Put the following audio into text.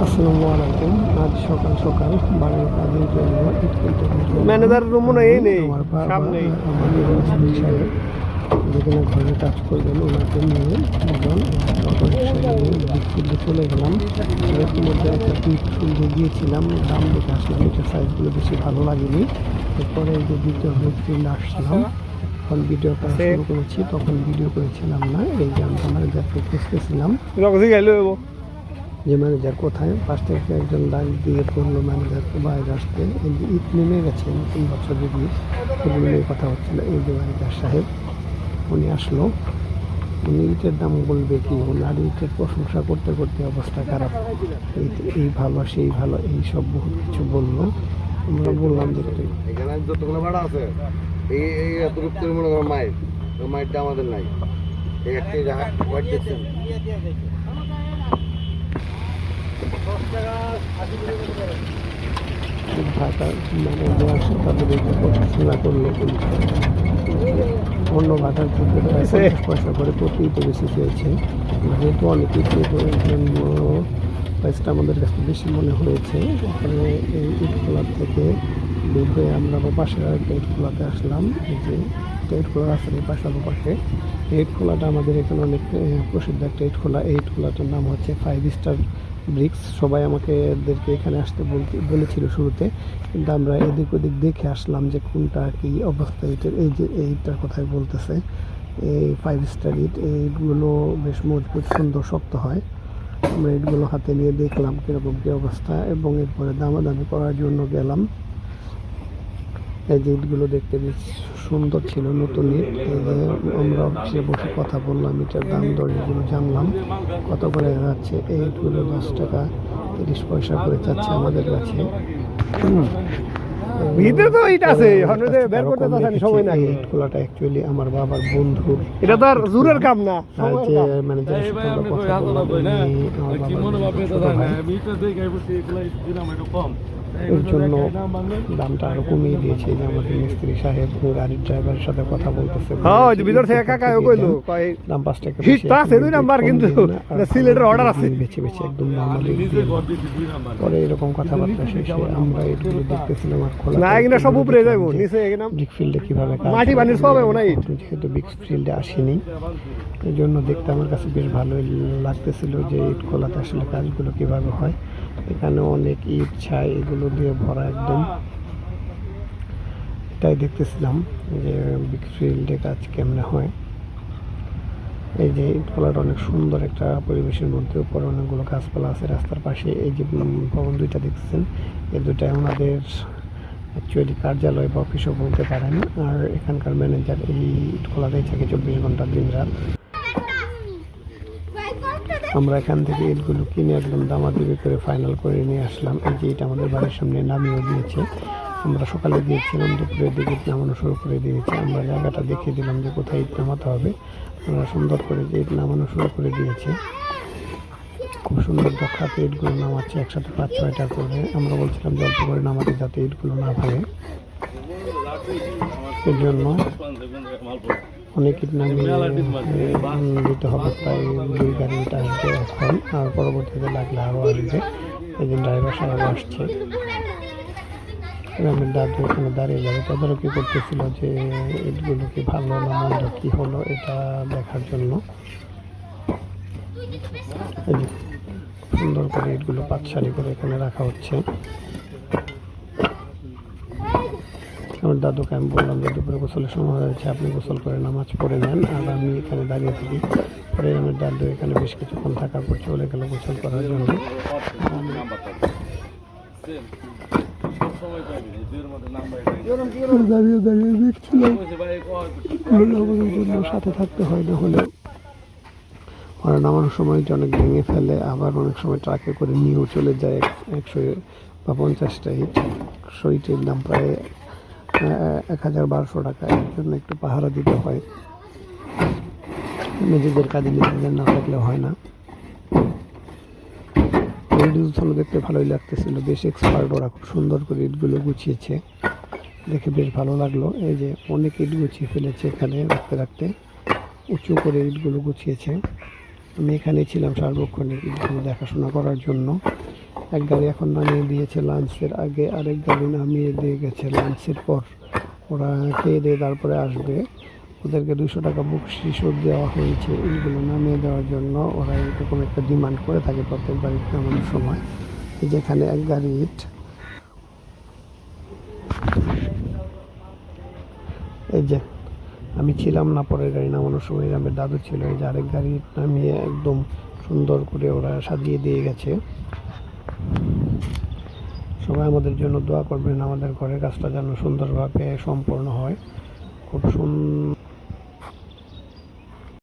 আসসালামু আলাইকুম। আজ সকাল সকাল বাড়ির কাজের জন্য ম্যানেজার রুম নেই আমার আমার সাহেব যেখানে ঘরে কাজ করবেন ওনাকে নিয়ে অটো বিক্রিতে চলে গেলাম। এর মধ্যে একটা গিয়েছিলাম দাম দেখে আসলে এটা সাইজগুলো বেশি ভালো লাগেনি। এরপরে এই যে দ্বিতীয় বিক্রিল আসলাম। যখন ভিডিও করা শুরু করেছি তখন ভিডিও করেছিলাম না এই যে আমি ম্যানেজারকে খুঁজতেছিলাম যে ম্যানেজার কোথায়? পাশ থেকে একজন ডাক দিয়ে পড়ল ম্যানেজারকে বাইরে আসতে ঈদ নেমে গেছে, নতুন বছর যদি সেগুলো নিয়ে কথা হচ্ছিল। এই যে ম্যানেজার সাহেব, উনি আসলো। উনি ইটের দাম বলবে কি ওনার ইটের প্রশংসা করতে করতে অবস্থা খারাপ। এই ভালো, সেই ভালো, এই সব বহুত কিছু বলল। আমরা বললাম যে এখানে যতগুলো ভাড়া আছে, এই এই করে মনে করো ওই মাইলটা আমাদের নাই। এই ঢাকা মানে আসে তাদের একটু প্রশংসা করল অন্য ভাষার প্রায় পঞ্চাশ পয়সা করে প্রতি বেশি পেয়েছে। যেহেতু অনেক কিছু জন্য প্রাইসটা আমাদের কাছে বেশি মনে হয়েছে। ওখানে এই ইটখোলার থেকে বের হয়ে আমরা আবার পাশের আরেকটা ইটখোলাতে আসলাম। এই যে একটা ইটখোলা রাস্তার পাশে আবার পাশে। এই ইটখোলাটা আমাদের এখানে অনেক প্রসিদ্ধ একটা ইটখোলা। এই ইটখোলাটার নাম হচ্ছে ফাইভ স্টার ব্রিক্স সবাই আমাকে এদেরকে এখানে আসতে বলতে বলেছিল শুরুতে, কিন্তু আমরা এদিক ওদিক দেখে আসলাম যে কোনটা কি অবস্থা এটার এই যে এইটার কথাই বলতেছে। এই ফাইভ স্টার ইট, এইগুলো বেশ মজবুত, সুন্দর, শক্ত হয়। আমরা ইটগুলো হাতে নিয়ে দেখলাম কীরকম কী অবস্থা, এবং এরপরে দামাদামি করার জন্য গেলাম। এই যে ইটগুলো দেখতে বেশ সুন্দর ছিল নতুন ইট। এই যে আমরা অফিসে বসে কথা বললাম এটার দাম দর এগুলো জানলাম। কত করে যাচ্ছে? এই ইটগুলো দশ টাকা তিরিশ পয়সা করে যাচ্ছে আমাদের কাছে। হুম। ভিতরে তো ইট আছে বের করতে কম সময় নাই। এই ইটগুলোটা অ্যাকচুয়ালি আমার বাবার বন্ধুর। এটা তো আর জোরের কাম না যে কাম। ম্যানেজারের সাথে কথা বললাম উনি আমার বাবার ছোট ভাই। এর জন্য দামটা আরও কমিয়ে দিয়েছে। যে আমাদের মিস্ত্রি সাহেব গাড়ির ড্রাইভারের সাথে কথা বলতেছে। হ্যাঁ ওই ভিতর থেকে কাকা কইলো। কয় দাম পাঁচ টাকা হিট বেশি তো আছে, দুই নাম্বার কিন্তু। না, সিলেটের order আছে। বেছে বেছে একদম নর্মালি পরে এরকম কথাবার্তা শেষে আমরা এগুলো দেখতেছিলাম আর খোলা না এখানে সব উপরে যাইবো। নিচে এখানে ব্রিক ফিল্ডে কীভাবে কাজ মাটি বানিয়ে সব হবে না যেহেতু ব্রিক ফিল্ডে আসেনি এই জন্য দেখতে আমার কাছে বেশ ভালোই লাগতেছিল যে ইট খোলাতে আসলে কাজগুলো কীভাবে হয়। এখানে অনেক ইট ছাই এগুলো দিয়ে ভরা একদম। তাই দেখতেছিলাম যে ব্রিক ফিল্ডে কাজ কেমনে হয়। এই যে ইট খোলাটা অনেক সুন্দর একটা পরিবেশের মধ্যে উপরে অনেকগুলো গাছপালা আছে রাস্তার পাশে। এই যে ভবন দুইটা দেখতেছেন, এই দুইটা ওনাদের অ্যাকচুয়ালি কার্যালয় বা অফিসও বলতে পারেন। আর এখানকার ম্যানেজার এই ইট খোলাতেই থাকে চব্বিশ ঘণ্টা দিন রাত। আমরা এখান থেকে ইটগুলো কিনে একদম দামাদামি করে ফাইনাল করে নিয়ে আসলাম। এই যে এটা আমাদের বাড়ির সামনে নামিয়েও দিয়েছে। আমরা সকালে গিয়েছিলাম, দুপুরের দিকে নামানো শুরু করে দিয়েছে। আমরা জায়গাটা দেখিয়ে দিলাম যে কোথায় ইট নামাতে হবে। আমরা সুন্দর করে যে ইট নামানো শুরু করে দিয়েছে। খুব সুন্দর দক্ষাতে ইটগুলো নামাচ্ছে, একসাথে পাঁচ, ছয়টা করে। আমরা বলছিলাম যে অল্প করে নামাতে যাতে ইটগুলো না ভাঙে। এর জন্য অনেক নামিয়ে দিতে হবে প্রায় দুই গাড়ি ইট আসবে এখন, আর পরবর্তীতে লাগলে আরও আসবে। এই ড্রাইভার সাহেব আসছে। গ্রামের দাদু এখানে দাঁড়িয়ে যাবে। তদারকি করতেছিল যে ইটগুলো কি ভালো না মন্দ, কি হলো এটা দেখার জন্য। সুন্দর করে ইটগুলো পাঁচ সারি করে এখানে রাখা হচ্ছে। আমার দাদুকে আমি বললাম যে, দুপুরে গোসলের সময় হয়েছে আপনি গোসল করে নামাজ পড়ে নেন আর আমি এখানে দাঁড়িয়ে থাকি। পরে আমার দাদু এখানে বেশ কিছুক্ষণ থাকার পর চলে গেল, গোসল করার জন্য। দাঁড়িয়ে দাঁড়িয়ে দেখছিলাম জন্য সাথে থাকতে হয় না হলে। ওরা নামানোর সময় অনেক ভেঙে ফেলে, আবার অনেক সময় ট্রাকে করে নিয়েও চলে যায়। একশো বা পঞ্চাশটা একশো ইটের দাম প্রায় এক হাজার বারোশো টাকা। এর জন্য একটু পাহারা দিতে হয়। নিজেদের কাজে নিজেদের না থাকলে হয় না। রিডিউসগুলো দেখতে ভালোই লাগতেছিল। বেশ এক্সপার্ট ওরা খুব সুন্দর করে ইটগুলো গুছিয়েছে। দেখে বেশ ভালো লাগল। এই যে অনেক ইট গুছিয়ে ফেলেছে এখানে রাখতে রাখতে। উঁচু করে ইটগুলো গুছিয়েছে। আমি এখানে ছিলাম সার্বক্ষণিক ইটগুলো দেখাশোনা করার জন্য। এক গাড়ি এখন নামিয়ে দিয়েছে লাঞ্চের আগে, আরেক গাড়ি নামিয়ে দিয়ে গেছে লাঞ্চের পর। ওরা খেয়ে দিয়ে তারপরে আসবে। ওদেরকে দুশো টাকা বকশিসও দেওয়া হয়েছে এইগুলো নামিয়ে দেওয়ার জন্য। ওরা এরকম একটা ডিমান্ড করে থাকে প্রত্যেক ইট নামানোর সময়। যেখানে এক গাড়ি ইট। এই যে, আমি ছিলাম না পরের গাড়ি নামানোর সময় আমার দাদু ছিল, এই যে আরেক গাড়ি নামিয়ে একদম সুন্দর করে ওরা সাজিয়ে দিয়ে গেছে। সবাই আমাদের জন্য দোয়া করবেন আমাদের ঘরের কাজটা যেন সুন্দরভাবে সম্পন্ন হয়। খুব সুন্দর